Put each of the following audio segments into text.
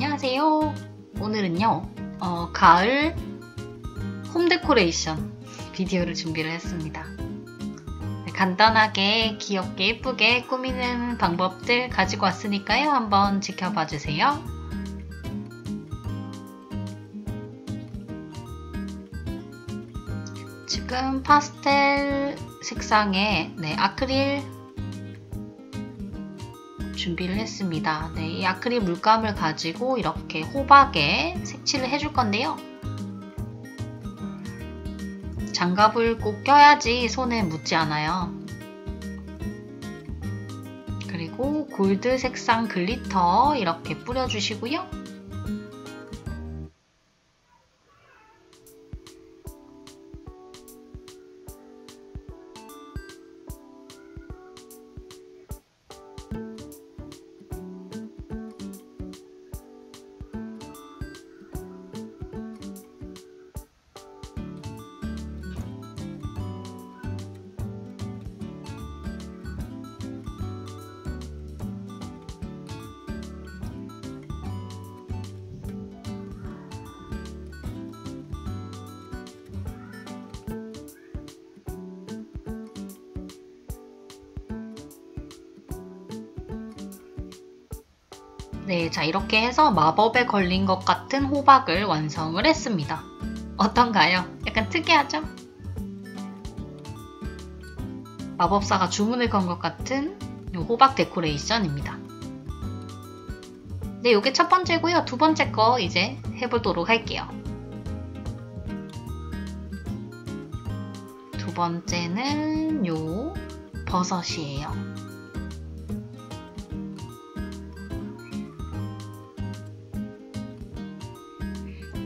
안녕하세요. 오늘은요, 어, 가을 홈 데코레이션 비디오를 준비를 했습니다. 네, 간단하게 귀엽게 예쁘게 꾸미는 방법들 가지고 왔으니까요. 한번 지켜봐 주세요. 지금 파스텔 색상의 네, 아크릴 준비를 했습니다. 네, 이 아크릴 물감을 가지고 이렇게 호박에 색칠을 해줄 건데요. 장갑을 꼭 껴야지 손에 묻지 않아요. 그리고 골드 색상 글리터 이렇게 뿌려주시고요. 네, 자 이렇게 해서 마법에 걸린 것 같은 호박을 완성을 했습니다. 어떤가요? 약간 특이하죠? 마법사가 주문을 건 것 같은 호박 데코레이션입니다. 네, 이게 첫 번째고요. 두 번째 거 이제 해보도록 할게요. 두 번째는 요 버섯이에요.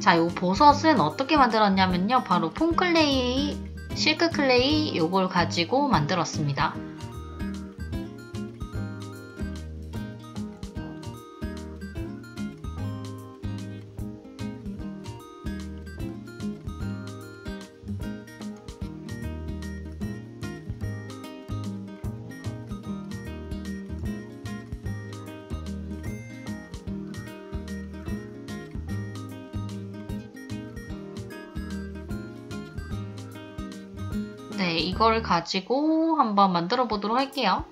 자, 이 버섯은 어떻게 만들었냐면요. 바로 폼클레이, 실크클레이 요걸 가지고 만들었습니다. 네, 이걸 가지고 한번 만들어 보도록 할게요.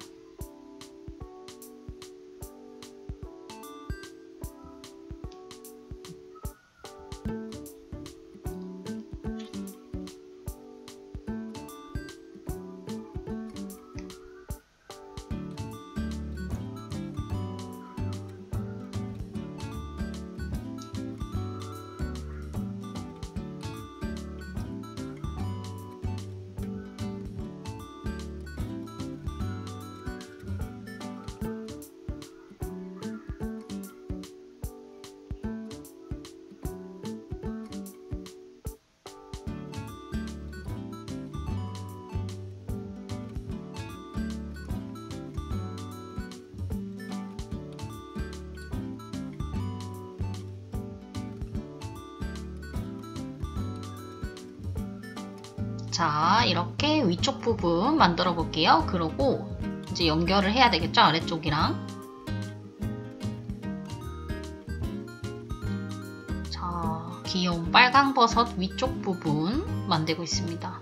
자, 이렇게 위쪽 부분 만들어 볼게요. 그러고 이제 연결을 해야 되겠죠? 아래쪽이랑. 자, 귀여운 빨강 버섯 위쪽 부분 만들고 있습니다.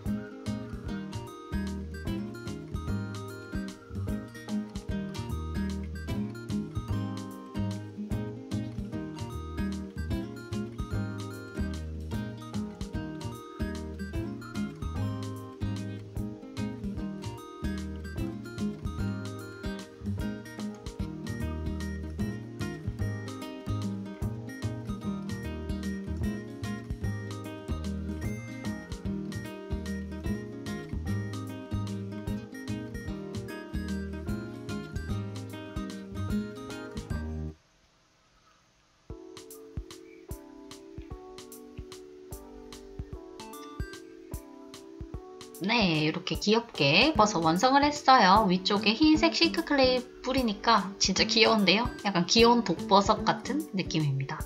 네, 이렇게 귀엽게 버섯 완성을 했어요. 위쪽에 흰색 시크클레이 뿌리니까 진짜 귀여운데요? 약간 귀여운 독버섯 같은 느낌입니다.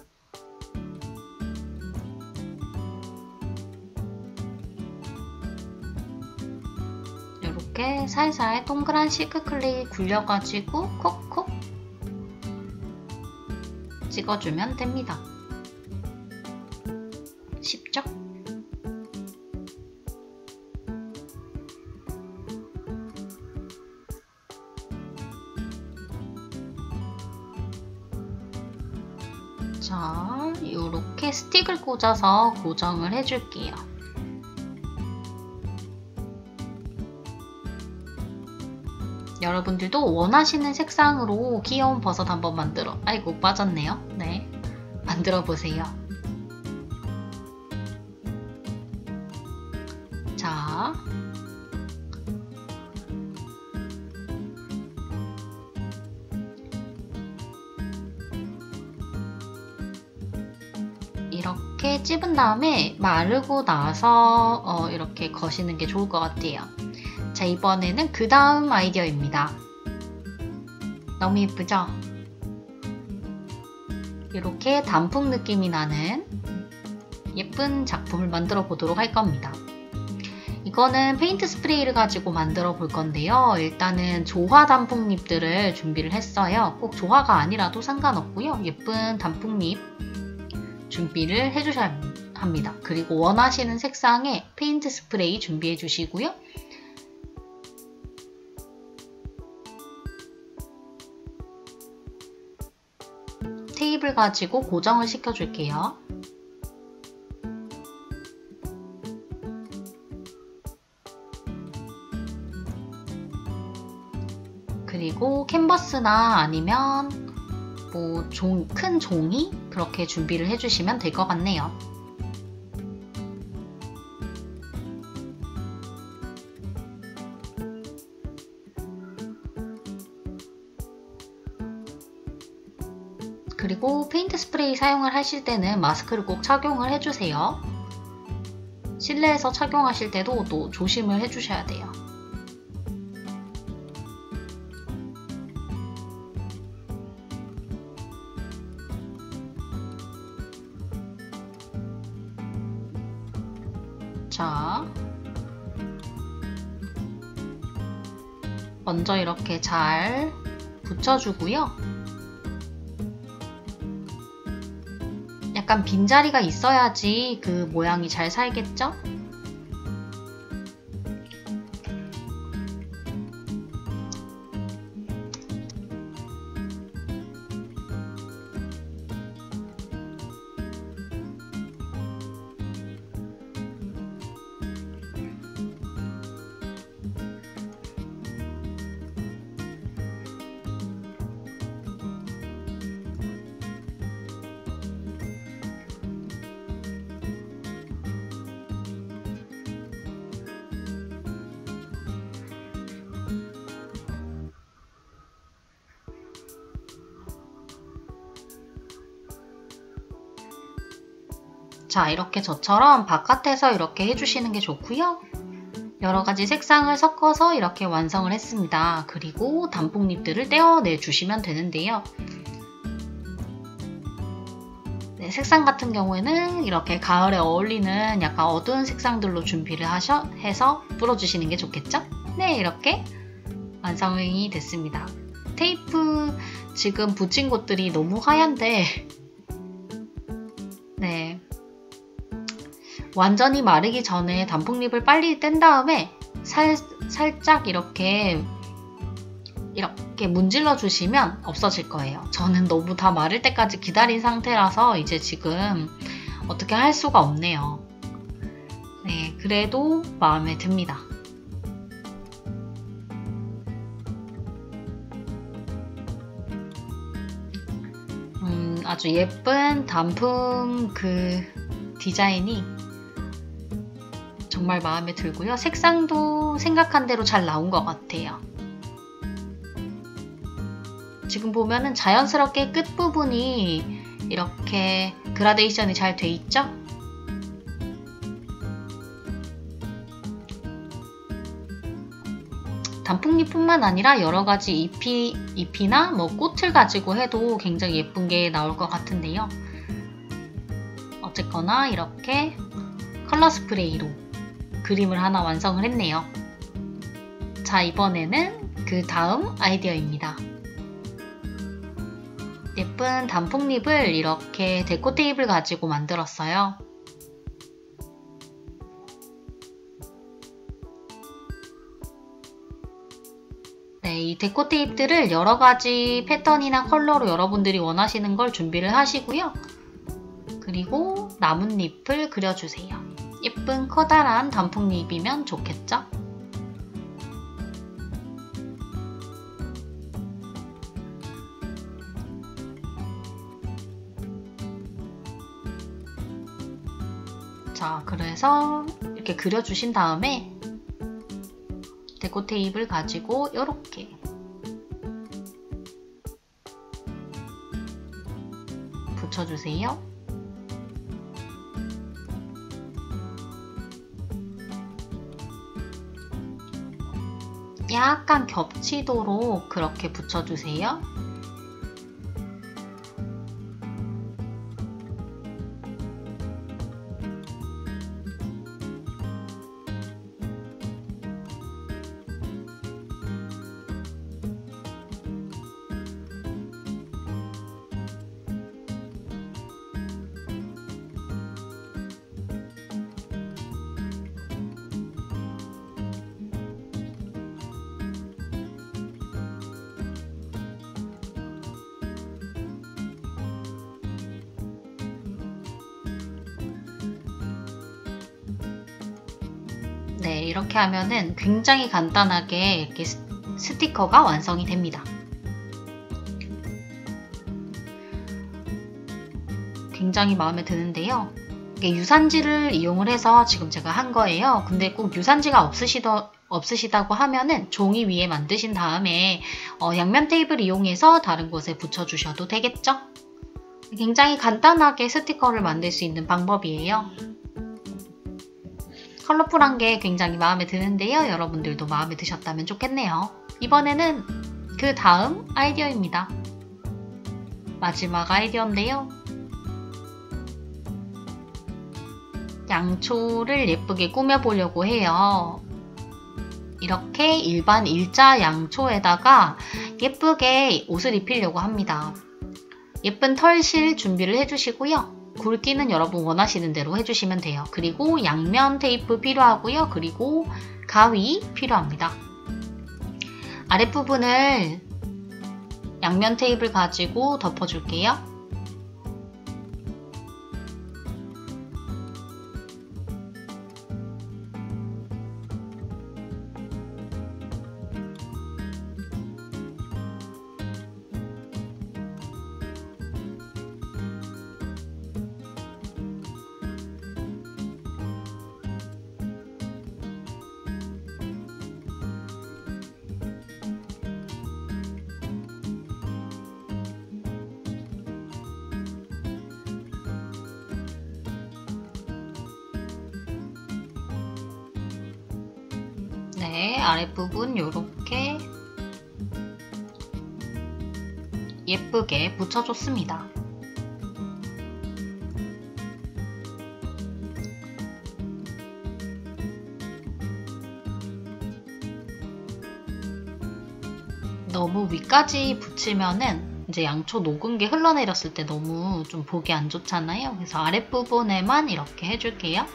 이렇게 살살 동그란 시크클레이 굴려가지고 콕콕 찍어주면 됩니다. 스틱을 꽂아서 고정을 해줄게요. 여러분들도 원하시는 색상으로 귀여운 버섯 한번 만들어 아이고 빠졌네요 네 만들어 보세요 찝은 다음에 마르고 나서 어, 이렇게 거시는 게 좋을 것 같아요 자, 이번에는 그 다음 아이디어입니다. 너무 예쁘죠? 이렇게 단풍 느낌이 나는 예쁜 작품을 만들어 보도록 할 겁니다. 이거는 페인트 스프레이를 가지고 만들어 볼 건데요. 일단은 조화 단풍잎들을 준비를 했어요. 꼭 조화가 아니라도 상관없고요. 예쁜 단풍잎 준비를 해주셔야 합니다. 그리고 원하시는 색상의 페인트 스프레이 준비해 주시고요. 테이블 가지고 고정을 시켜 줄게요. 그리고 캔버스나 아니면 뭐 종, 큰 종이 그렇게 준비를 해주시면 될 것 같네요. 그리고 페인트 스프레이 사용을 하실 때는 마스크를 꼭 착용을 해주세요. 실내에서 착용하실 때도 또 조심을 해주셔야 돼요. 자, 먼저 이렇게 잘 붙여주고요. 약간 빈자리가 있어야지 그 모양이 잘 살겠죠? 자 이렇게 저처럼 바깥에서 이렇게 해주시는 게 좋고요. 여러 가지 색상을 섞어서 이렇게 완성을 했습니다. 그리고 단풍잎들을 떼어내 주시면 되는데요. 네, 색상 같은 경우에는 이렇게 가을에 어울리는 약간 어두운 색상들로 준비를 하셔, 해서 뿌려주시는 게 좋겠죠? 네, 이렇게 완성이 됐습니다. 테이프 지금 붙인 곳들이 너무 하얀데 네, 완전히 마르기 전에 단풍잎을 빨리 뗀 다음에 살, 살짝 이렇게 이렇게 문질러 주시면 없어질 거예요. 저는 너무 다 마를 때까지 기다린 상태라서 이제 지금 어떻게 할 수가 없네요. 네, 그래도 마음에 듭니다. 음, 아주 예쁜 단풍 그 디자인이 정말 마음에 들고요. 색상도 생각한 대로 잘 나온 것 같아요. 지금 보면은 자연스럽게 끝부분이 이렇게 그라데이션이 잘 돼 있죠? 단풍잎뿐만 아니라 여러 가지 잎이, 잎이나 뭐 꽃을 가지고 해도 굉장히 예쁜 게 나올 것 같은데요. 어쨌거나 이렇게 컬러 스프레이로 그림을 하나 완성을 했네요. 자, 이번에는 그 다음 아이디어입니다. 예쁜 단풍잎을 이렇게 데코 테이블 가지고 만들었어요. 네, 이 데코 테이프들을 여러 가지 패턴이나 컬러로 여러분들이 원하시는 걸 준비를 하시고요. 그리고 나뭇잎을 그려주세요. 예쁜 커다란 단풍잎이면 좋겠죠? 자, 그래서 이렇게 그려주신 다음에 데코 테이프를 가지고 이렇게 붙여주세요. 약간 겹치도록 그렇게 붙여주세요. 네, 이렇게 하면은 굉장히 간단하게 이렇게 스티커가 완성이 됩니다. 굉장히 마음에 드는데요. 유산지를 이용을 해서 지금 제가 한 거예요. 근데 꼭 유산지가 없으시더, 없으시다고 하면은 종이 위에 만드신 다음에 어, 양면 테이블 이용해서 다른 곳에 붙여주셔도 되겠죠? 굉장히 간단하게 스티커를 만들 수 있는 방법이에요. 컬러풀한 게 굉장히 마음에 드는데요. 여러분들도 마음에 드셨다면 좋겠네요. 이번에는 그 다음 아이디어입니다. 마지막 아이디어인데요. 양초를 예쁘게 꾸며보려고 해요. 이렇게 일반 일자 양초에다가 예쁘게 옷을 입히려고 합니다. 예쁜 털실 준비를 해주시고요. 굵기는 여러분 원하시는 대로 해주시면 돼요. 그리고 양면 테이프 필요하고요. 그리고 가위 필요합니다. 아랫부분을 양면 테이프를 가지고 덮어줄게요. 네, 아랫부분 이렇게 예쁘게 붙여줬습니다. 너무 위까지 붙이면은 이제 양초 녹은 게 흘러내렸을 때 너무 좀 보기 안 좋잖아요. 그래서 아랫부분에만 이렇게 해줄게요.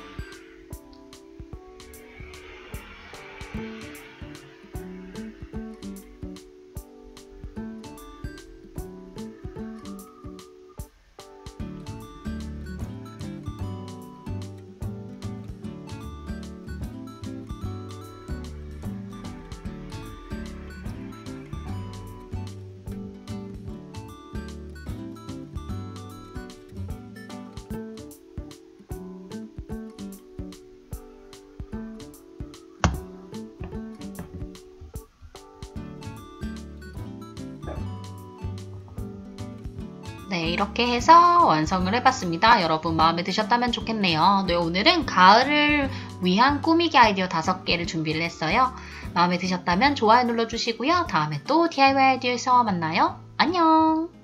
네, 이렇게 해서 완성을 해봤습니다. 여러분 마음에 드셨다면 좋겠네요. 네, 오늘은 가을을 위한 꾸미기 아이디어 5개를 준비를 했어요. 마음에 드셨다면 좋아요 눌러주시고요. 다음에 또 DIY 아이디어에서 만나요. 안녕!